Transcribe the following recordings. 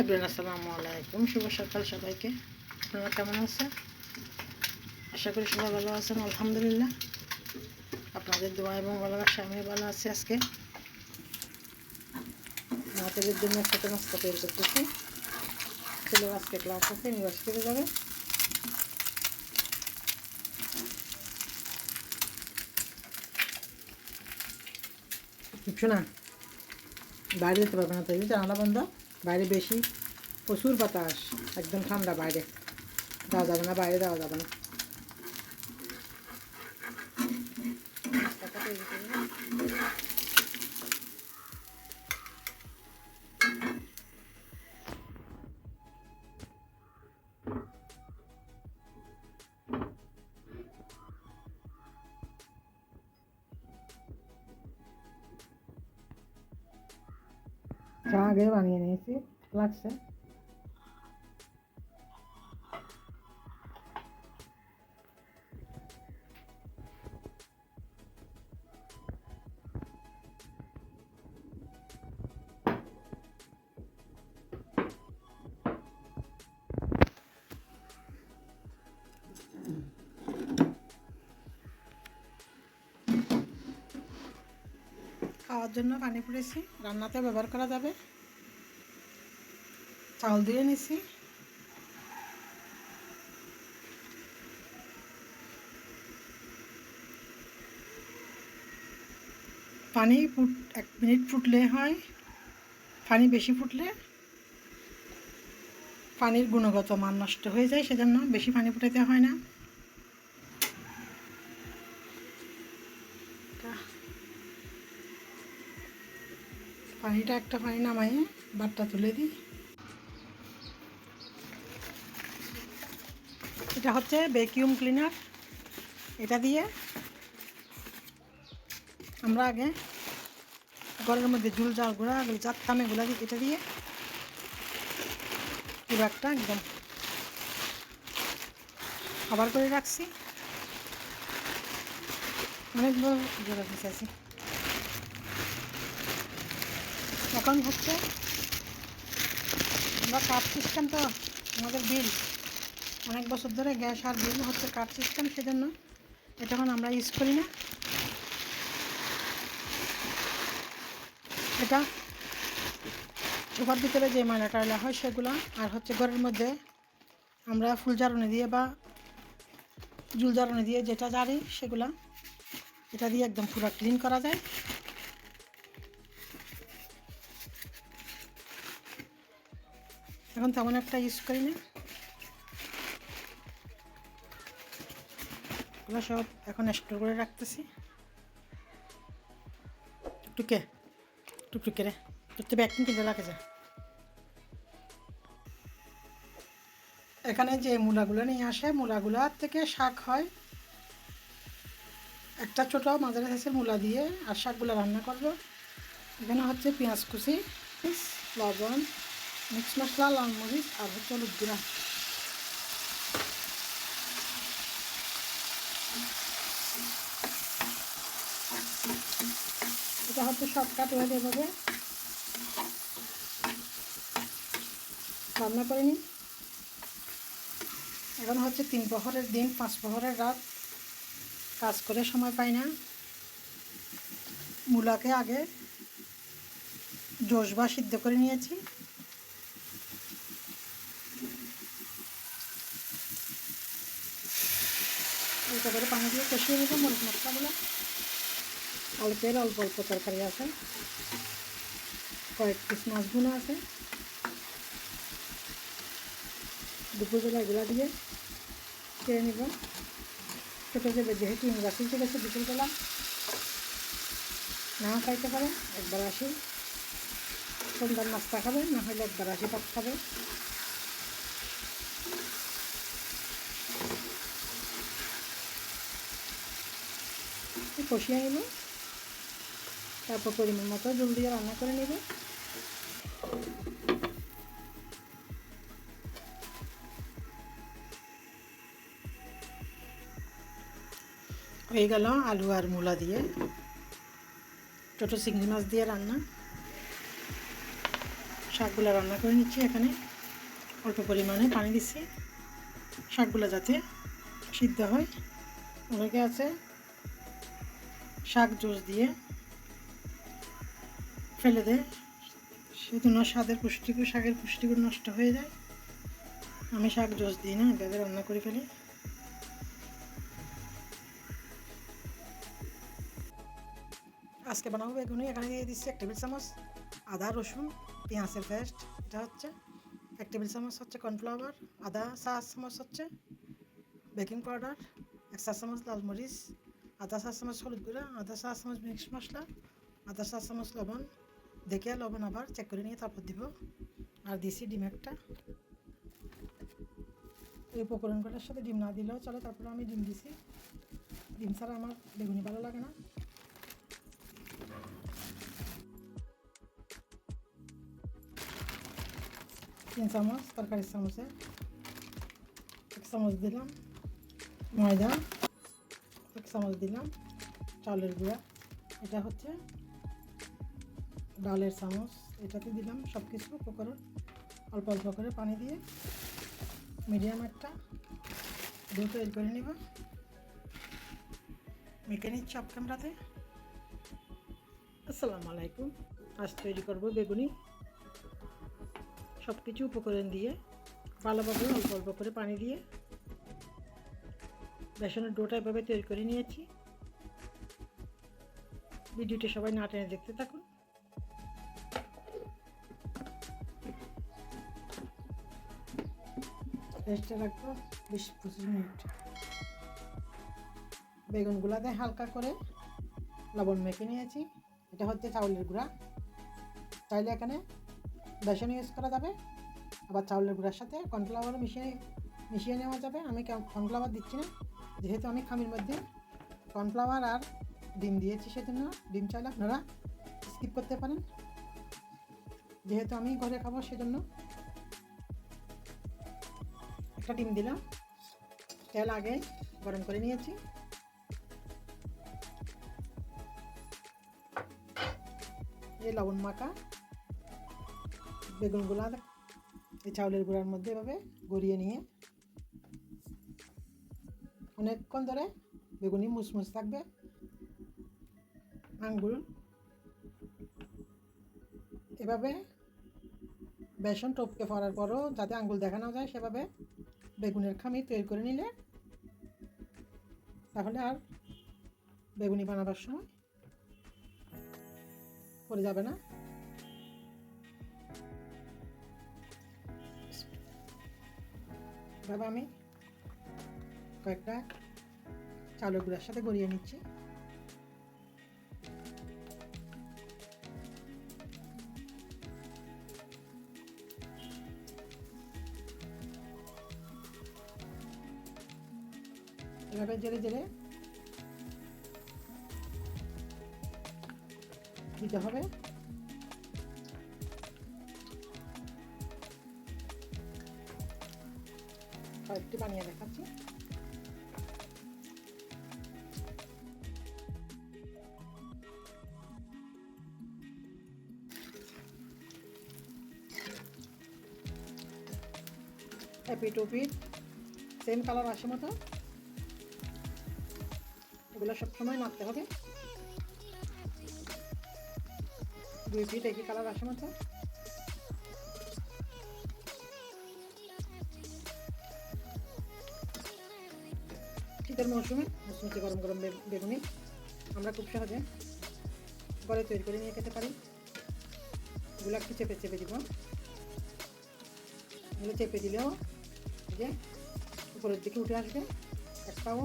Everyone আসসালামু আলাইকুম। শুভ সকাল সবাইকে। আপনারা কেমন আছেন? আশা করি সবাই ভালো আছেন, আলহামদুলিল্লাহ। আপনাদের দোয়া এবং ভালোবাসা আমি ভালো আছি আজকে। মাতাদের জন্য ছোটো নাস্তা তৈরি করতেছি। ছেলের আজকে ক্লাস আছে ইউনিভার্সিটিতে যাবে। শোনা বাইরে যেতে পারবে না তাই জানালা বন্ধ। বাইরে বেশি প্রচুর বাতাস একদম ঠান্ডা বাইরে। যাওয়া যাবে না বাইরে যাওয়া যাবে না। চা আগে বানিয়ে নিয়েছি খাওয়ার জন্য পানি পুড়েছি, রান্নাতে ব্যবহার করা যাবে। চাউল দিয়ে নিছি। পানি ফুট, এক মিনিট ফুটলে হয়। পানি বেশি ফুটলে পানির গুণগত মান নষ্ট হয়ে যায়, সেজন্য বেশি পানি ফুটাতে হয় না। পানিটা একটা পানি নামাইয়ে বাটটা তুলে দিই। এটা হচ্ছে ভ্যাকিউম ক্লিনার এটা দিয়ে আমরা আগে ঘরের মধ্যে ঝুল জাল গুঁড়া এগুলো চারতাম এগুলো দিয়ে, এটা দিয়ে পুরো একটা একদম খাবার করে রাখছি। অনেকগুলো জোড়া পিছাছি এখন হচ্ছে। আমরা কাঠ সিস্টেম তো আমাদের বিল অনেক বছর ধরে গ্যাস আর বিল হচ্ছে কাঠ সিস্টেম সেজন্য এটা এখন আমরা ইউজ করি না। এটা সোফার ভিতরে যে ময়লা টয়লা হয় সেগুলো আর হচ্ছে ঘরের মধ্যে আমরা ফুল জ্বালনি দিয়ে বা জুল জ্বালনি দিয়ে যেটা জারি সেগুলা, এটা দিয়ে একদম পুরো ক্লিন করা যায়। এখন তেমন একটা ইউজ করি না। এগুলো সব এখন স্টোর করে রাখতেছি। টুকটুকে টুকটুকে রে। তোর তো ব্যাগ কিনতে লাগে যা। এখানে যে মূলাগুলো নিয়ে আসে মূলাগুলার থেকে শাক হয়। একটা ছোটো মাঝারি সাইজের মূলা দিয়ে আর শাকগুলো রান্না করব। এখানে হচ্ছে পেঁয়াজ কুচি, লবণ মিক্স মশলা লাল মরিচ আর হচ্ছে হলুদ গুঁড়া। এটা হচ্ছে শর্টকাট হয়ে এভাবে রান্না করে নিই এখন হচ্ছে তিন প্রহরের দিন পাঁচ প্রহরের রাত। কাজ করে সময় পাই না। মূলাকে আগে জোশ বা সিদ্ধ করে নিয়েছি এটা করে পানি দিয়ে কষিয়ে নেব মরিচ মশলাগুলো অল্পের অল্প অল্প তরকারি আছে। কয়েক পিস মাছ ভুনা আছে। দুপুরবেলা এগুলো দিয়ে খেয়ে নেব। ছোটো যাবে যেহেতু ইউনিভার্সিটি গেছে দুপুরবেলা না খাইতে পারে, একবার আসি। সন্ধ্যার নাস্তা খাবে, না হলে একবার আসি ভাত খাবে। কষিয়ে নেব। তারপর পরিমাণ মতো জল দিয়ে রান্না করে নেব। হয়ে গেল আলু আর মূলা দিয়ে। ছোটো চিংড়ি মাছ দিয়ে রান্না। শাকগুলো রান্না করে নিচ্ছি এখানে। অল্প পরিমাণে পানি দিচ্ছি। শাকগুলো যাতে সিদ্ধ হয়। অনেকে আছে শাক জুস দিয়ে ফেলে দেয়। সেজন্য স্বাদের পুষ্টিগুলো শাকের পুষ্টিগুলো নষ্ট হয়ে যায়। আমি শাক জুস দিই না এভাবে রান্না করে ফেলি। আজকে বানাবো বেগুনি, এখানে দিয়ে দিচ্ছি এক টেবিল চামচ আদা, রসুন, পেঁয়াজের পেস্ট। এটা হচ্ছে এক টেবিল চামচ হচ্ছে কর্নফ্লাওয়ার, আদা, চা চামচ হচ্ছে বেকিং পাউডার, এক চা চামচ লাল মরিচ আধা চা চামচ হলুদ গুঁড়া আধা চা চামচ মিক্স মশলা আধা চা চামচ লবণ, দেখে লবণ আবার চেক করে নিয়ে তারপর দিব। আর দিছি ডিম একটা। এই উপকরণগুলোর সাথে ডিম না দিলেও চলে, তারপরে আমি ডিম দিছি। ডিম ছাড়া আমার বেগুনি ভালো লাগে না। তিন চামচ তরকারি চামচে। এক চামচ দিলাম ময়দা। চামচ দিলাম, চালের গুঁড়া। এটা হচ্ছে ডালের চামচ। এটাতে দিলাম সব কিছু উপকরণ। অল্প অল্প করে পানি দিয়ে মিডিয়াম একটা ডো তৈরি করে নিব। মেখে নিচ্ছি অফ ক্যামেরাতে আসসালামু আলাইকুম। আজ তৈরি করব বেগুনি। সব কিছু উপকরণ দিয়ে ভালোভাবে অল্প অল্প করে পানি দিয়ে বেসনের ডোটা এভাবে তৈরি করে নিয়েছি। ভিডিওটি সবাই না টেনে দেখতে থাকুন। রেস্টে রাখব বিশ পঁচিশ মিনিট। বেগুনগুলাতে হালকা করে লবণ মেখে নিয়েছি। এটা হচ্ছে চাউলের গুঁড়া। চাইলে এখানে বেসন ইউজ করা যাবে। আবার চাউলের গুঁড়ার সাথে কর্নফ্লাওয়ার মিশিয়ে মিশিয়ে নেওয়া যাবে। আমি কর্নফ্লাওয়ার দিচ্ছি না। যেহেতু আমি খামির মধ্যে কর্নফ্লাওয়ার আর ডিম দিয়েছি সেজন্য ডিম চাইলে আপনারা স্কিপ করতে পারেন। যেহেতু আমি ঘরে খাব সেজন্য একটা ডিম দিলাম। তেল আগে গরম করে নিয়েছি। এই লবণ মাখা বেগুনগুলা এই চাউলের গুঁড়ার মধ্যে এভাবে গড়িয়ে নিয়ে অনেকক্ষণ ধরে, বেগুনি, মুসমুস থাকবে আঙ্গুল এভাবে বেসন টপকে পড়ার পরও যাতে আঙ্গুল দেখানো যায়, সেভাবে বেগুনের খামি তৈরি করে নিলে তাহলে আর বেগুনি বানাবার সময় পড়ে যাবে না। এভাবে আমি কয়েকটা চাউলের সাথে গড়িয়ে নিচ্ছি। এভাবে জেলে জেলে দিতে হবে। কয়েকটি বানিয়ে দেখাচ্ছি। এপিট ওপিট সেম কালার আসে মতো এগুলো সবসময় নাড়তে হবে। দুই ফিট একই কালার আসে মতো শীতের মৌসুমে মুসমুচি গরম গরম বেগুনি আমরা খুব সহজে ঘরে তৈরি করে নিয়ে খেতে পারি। এগুলো একটু চেপে চেপে দিব। এগুলো চেপে দিলেও যে উপরের দিকে উঠে আসবে। একটাও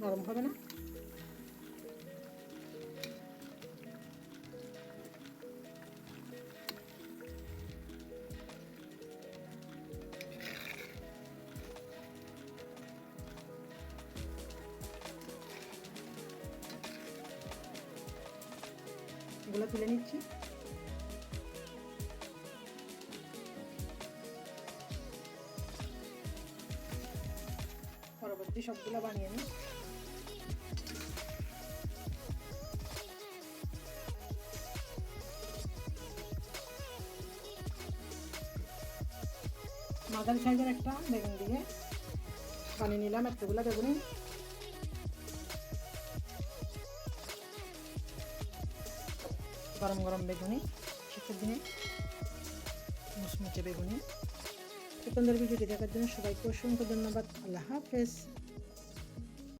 নরম হবে না। এগুলো তুলে নিচ্ছি। পরবর্তী সবগুলো বানিয়ে নিই। মাঝারি সাইজের একটা বেগুন দিয়ে বানিয়ে নিলাম, এতগুলো বেগুনি গরম গরম বেগুনি শীতের দিনে। মুচমুচে বেগুনি আপনাদের ভিডিওটি দেখার জন্য সবাইকে অসংখ্য ধন্যবাদ। আল্লাহ হাফেজ।